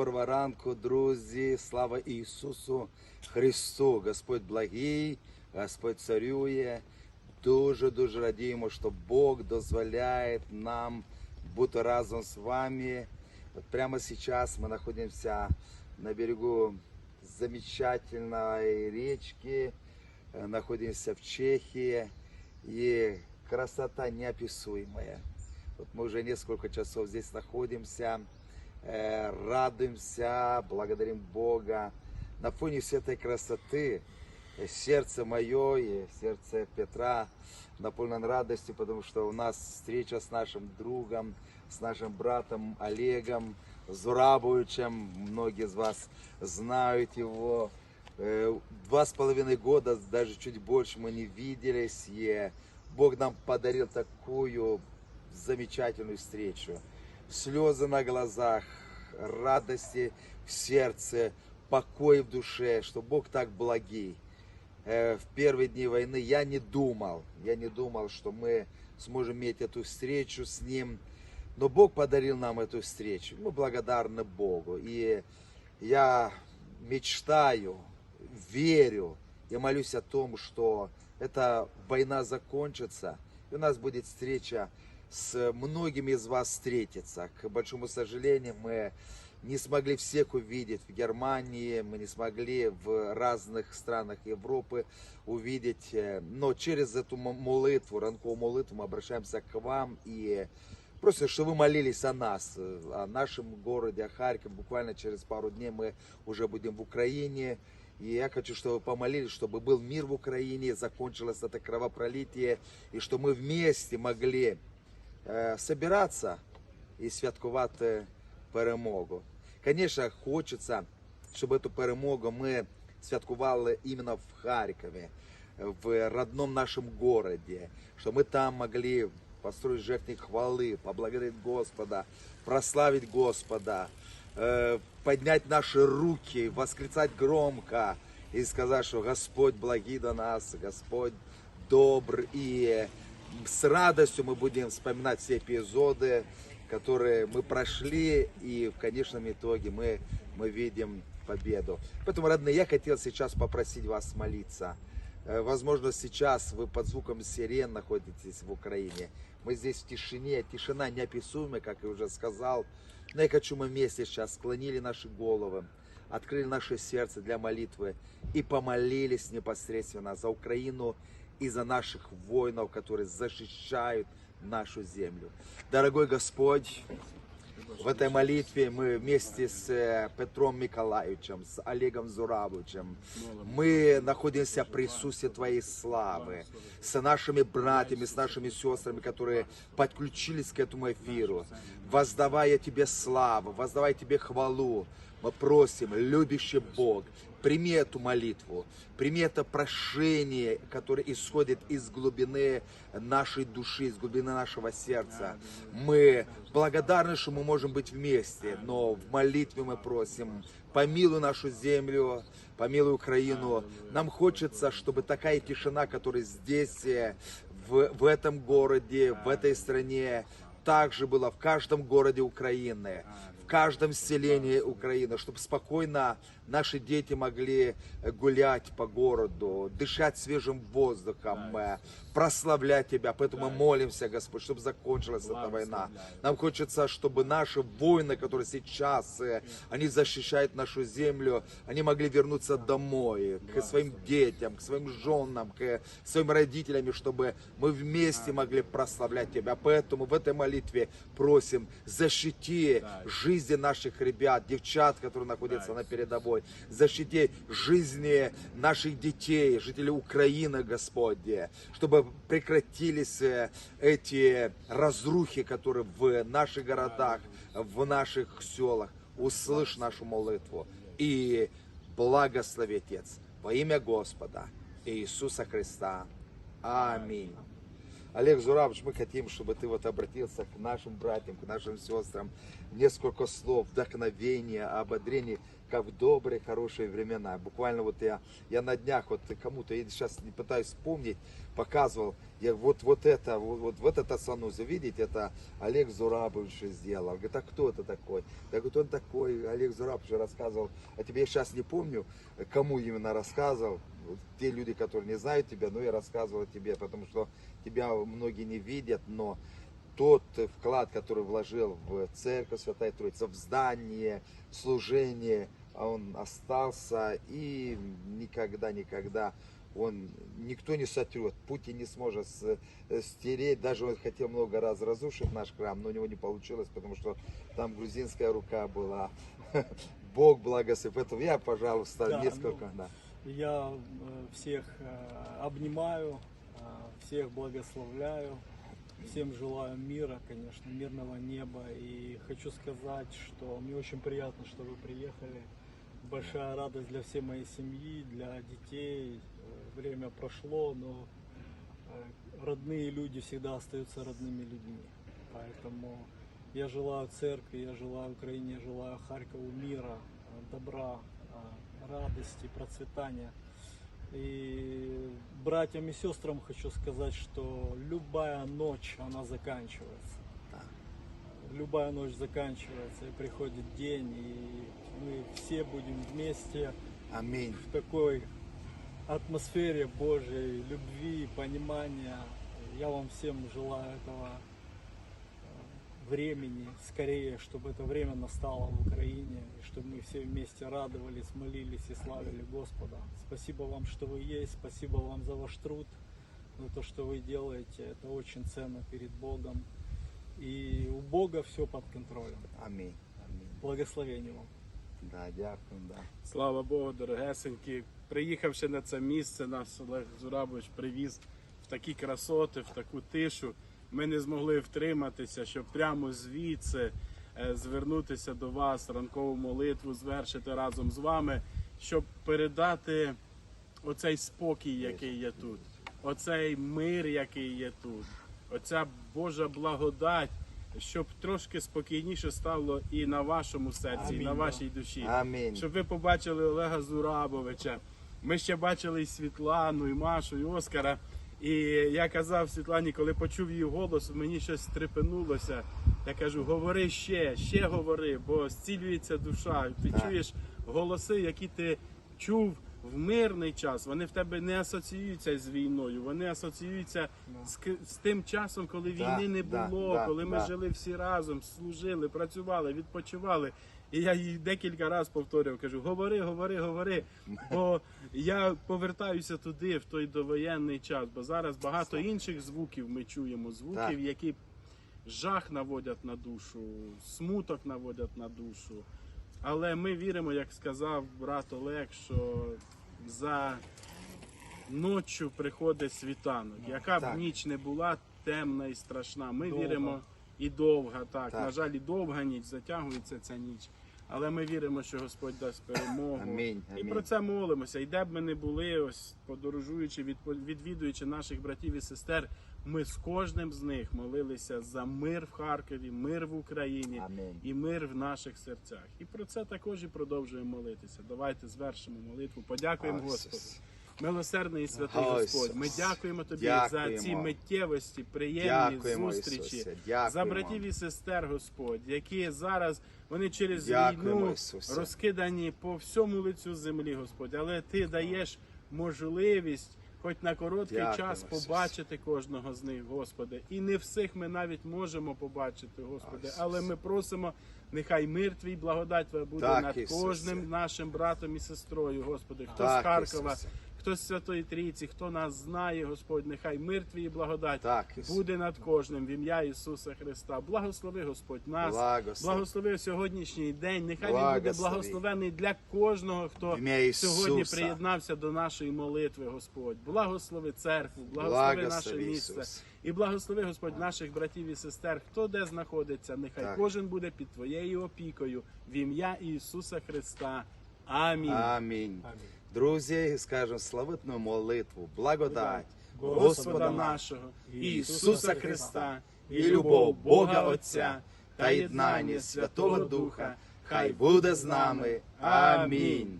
Доброго ранку, друзі! Слава Ісусу Христу! Господь благий, Господь царює. Дуже дуже радіємо, що Бог дозволяє нам бути разом з вами. Вот прямо сейчас мы находимся на берегу замечательной речки, э, находимся в Чехии, и красота неописуемая. Вот мы уже несколько часов здесь находимся, э, радуемся, благодарим Бога. На фоне всей этой красоты э, сердце мое и сердце Петра наполнено радостью, потому что у нас встреча с нашим другом, с нашим братом Олегом Зурабовичем. Многие из вас знают его. Э, Два с половиной года, даже чуть больше мы не виделись. И Бог нам подарил такую замечательную встречу. Слезы на глазах, радости в сердце, покой в душе, что Бог так благий. Э, В первые дни войны я не думал, я не думал, что мы сможем иметь эту встречу с Ним. Но Бог подарил нам эту встречу. Мы благодарны Богу. И я мечтаю, верю и молюсь о том, что эта война закончится, и у нас будет встреча с многими из вас встретиться. К большому сожалению, мы не смогли всех увидеть в Германии, мы не смогли в разных странах Европы увидеть, но через эту молитву, ранковую молитву мы обращаемся к вам и Просто, что вы молились о нас, о нашем городе, о Харькове. Буквально через пару дней мы уже будем в Украине. И я хочу, чтобы вы помолились, чтобы был мир в Украине, закончилось это кровопролитие, и что мы вместе могли собираться і святкувати перемогу. Звісно, хочеться, щоб цю перемогу ми святкували іменно в Харкові, в родном нашем городе, что мы там могли построить жертвенник хвалы, поблагодарить Господа, прославить Господа, э, поднять наши руки, восклицать громко и сказать, что Господь благий до нас, Господь добр. И с радостью мы будем вспоминать все эпизоды, которые мы прошли, и в конечном итоге мы, мы видим победу. Поэтому, родные, я хотел сейчас попросить вас молиться. Э, Возможно, сейчас вы под звуком сирен находитесь в Украине. Мы здесь в тишине, тишина неописуемая, как я уже сказал. Но я хочу, мы вместе сейчас склонили наши головы, открыли наше сердце для молитвы и помолились непосредственно за Украину и за наших воинов, которые защищают нашу землю. Дорогой Господь, в этой молитве мы вместе с э, Петром Николаевичем, с Олегом Зурабовичем, мы находимся в присутствии Твоей славы, с нашими братьями, с нашими сестрами, которые подключились к этому эфиру, воздавая Тебе славу, воздавая Тебе хвалу. Мы просим, любящий Бог, прими эту молитву, прими это прошение, которое исходит из глубины нашей души, из глубины нашего сердца. Мы благодарны, что мы можем быть вместе, но в молитве мы просим, помилуй нашу землю, помилуй Украину. Нам хочется, чтобы такая тишина, которая здесь, в, в этом городе, в этой стране, также была в каждом городе Украины, каждом селении Украины, чтобы спокойно наши дети могли э, гулять по городу, дышать свежим воздухом, э, прославлять Тебя. Поэтому мы молимся, Господь, чтобы закончилась эта война. Нам хочется, чтобы наши воины, которые сейчас, э, они защищают нашу землю, они могли вернуться домой, к своим детям, к своим женам, к своим родителям, и чтобы мы вместе могли прославлять Тебя. Поэтому в этой молитве просим, защити жизни наших ребят, девчат, которые находятся на передовой, защити жизни наших детей, жителей Украины, Господи, чтобы прекратились э, эти разрухи, которые в наших городах, в наших селах. Услышь нашу молитву и благослови, Отец, во имя Господа Иисуса Христа. Аминь. Олег Зурабович, мы хотим, чтобы ты вот обратился к нашим братьям, к нашим сестрам, несколько слов вдохновения, ободрения, как в добрые, хорошие времена. Буквально вот я, я на днях вот кому-то, я сейчас не пытаюсь вспомнить, показывал, я вот, вот это, вот, вот, вот это санузел, видите, это Олег Зурабович сделал. Говорит, а кто это такой? Я говорю, он такой, Олег Зурабович рассказывал, а тебе я сейчас не помню, кому именно рассказывал, те люди, которые не знают тебя, но я рассказывал тебе, потому что тебя многие не видят, но тот вклад, который вложил в церковь Святая Троица, в здание, в служение, он остался и никогда, никогда он, никто не сотрет, Путин не сможет э, стереть, даже он хотел много раз разрушить наш храм, но у него не получилось, потому что там грузинская рука была, Бог благословит, поэтому я, пожалуйста, Да, несколько, ну, да. Я э, всех э, обнимаю, э, всех благословляю, всем желаю мира, конечно, мирного неба. И хочу сказать, что мне очень приятно, что вы приехали. Большая радость для всей моей семьи, для детей. Время прошло, но родные люди всегда остаются родными людьми. Поэтому я желаю церкви, я желаю Украине, я желаю Харькову мира, добра, радости, процветания. И братьям и сестрам хочу сказать, что любая ночь, она заканчивается. Любая ночь заканчивается, и приходит день, и мы все будем вместе Аминь. в такой атмосфере Божьей любви, понимания. Я вам всем желаю этого времени, скорее, чтобы это время настало в Украине, и чтобы мы все вместе радовались, молились и славили Господа. Спасибо вам, что вы есть, спасибо вам за ваш труд, за то, что вы делаете. Это очень ценно перед Богом. И у Бога все под контролем. Амінь. Амінь. Благословения вам. Да, дякую, да. Слава Богу, дорогесенькі. Приїхавши на це місце, нас Олег Зурабович привіз в такі красоти, в таку тишу. Ми не змогли втриматися, щоб прямо звідси е, звернутися до вас, ранкову молитву звершити разом з вами, щоб передати оцей спокій, який є тут, оцей мир, який є тут, оця Божа благодать, щоб трошки спокійніше стало і на вашому серці, і на вашій душі. Амінь. Щоб ви побачили Олега Зурабовича. Ми ще бачили і Світлану, і Машу, і Оскара. І я казав Світлані, коли почув її голос, мені щось стрепенулося. Я кажу, говори ще, ще говори, бо зцілюється душа. Ти Так. чуєш голоси, які ти чув в мирний час. Вони в тебе не асоціюються з війною, вони асоціюються з, з тим часом, коли війни не було, коли ми жили всі разом, служили, працювали, відпочивали. І я їй декілька разів повторював, кажу, говори, говори, говори. Бо я повертаюся туди, в той довоєнний час, бо зараз багато інших звуків ми чуємо, звуків, які жах наводять на душу, смуток наводять на душу. Але ми віримо, як сказав брат Олег, що за ноччю приходить світанок. Яка б ніч не була темна і страшна. Ми віримо і довга, так. Так. На жаль, і довга ніч, затягується ця ніч. Але ми віримо, що Господь дасть перемогу. Амінь, І про це молимося. І де б ми не були, ось подорожуючи, відвідуючи наших братів і сестер, ми з кожним з них молилися за мир в Харкові, мир в Україні Амінь. і мир в наших серцях. І про це також і продовжуємо молитися. Давайте звершимо молитву. Подякуємо Господу. Милосердний і святий О, Господь. Ми дякуємо тобі за ці миттєвості, приємні Дякуємо, зустрічі. Дякуємо. За братів і сестер, Господь, які зараз вони через Дякуємо, війну Ісусе. розкидані по всьому лицю землі, Господь. Але ти даєш можливість. Хоч на короткий Дякуємо, час Ісусе. побачити кожного з них, Господи, і не всіх ми навіть можемо побачити, Господи. Ісусе. Але ми просимо, нехай мир Твій, благодать Твоя буде Так, над Ісусе. кожним нашим братом і сестрою, Господи. Хто Так, з Харкова, Ісусе. Хто з Святої Трійці, хто нас знає, Господь, нехай мир Твій і благодать Так, буде над кожним в ім'я Ісуса Христа. Благослови, Господь, нас. Благослови. Благослови сьогоднішній день. Нехай він буде благословений для кожного, хто сьогодні приєднався до нашої молитви, Господь. Благослови церкву, благослови наше Благослови, місце. Ісус. І благослови, Господь, наших братів і сестер, хто де знаходиться. Нехай Так. кожен буде під Твоєю опікою в ім'я Ісуса Христа. Амінь. Амінь. Друзі, скажемо славетну молитву, благодать Господа нашого, Ісуса Христа, і любов Бога Отця, та єднання Святого Духа, хай буде з нами. Амінь.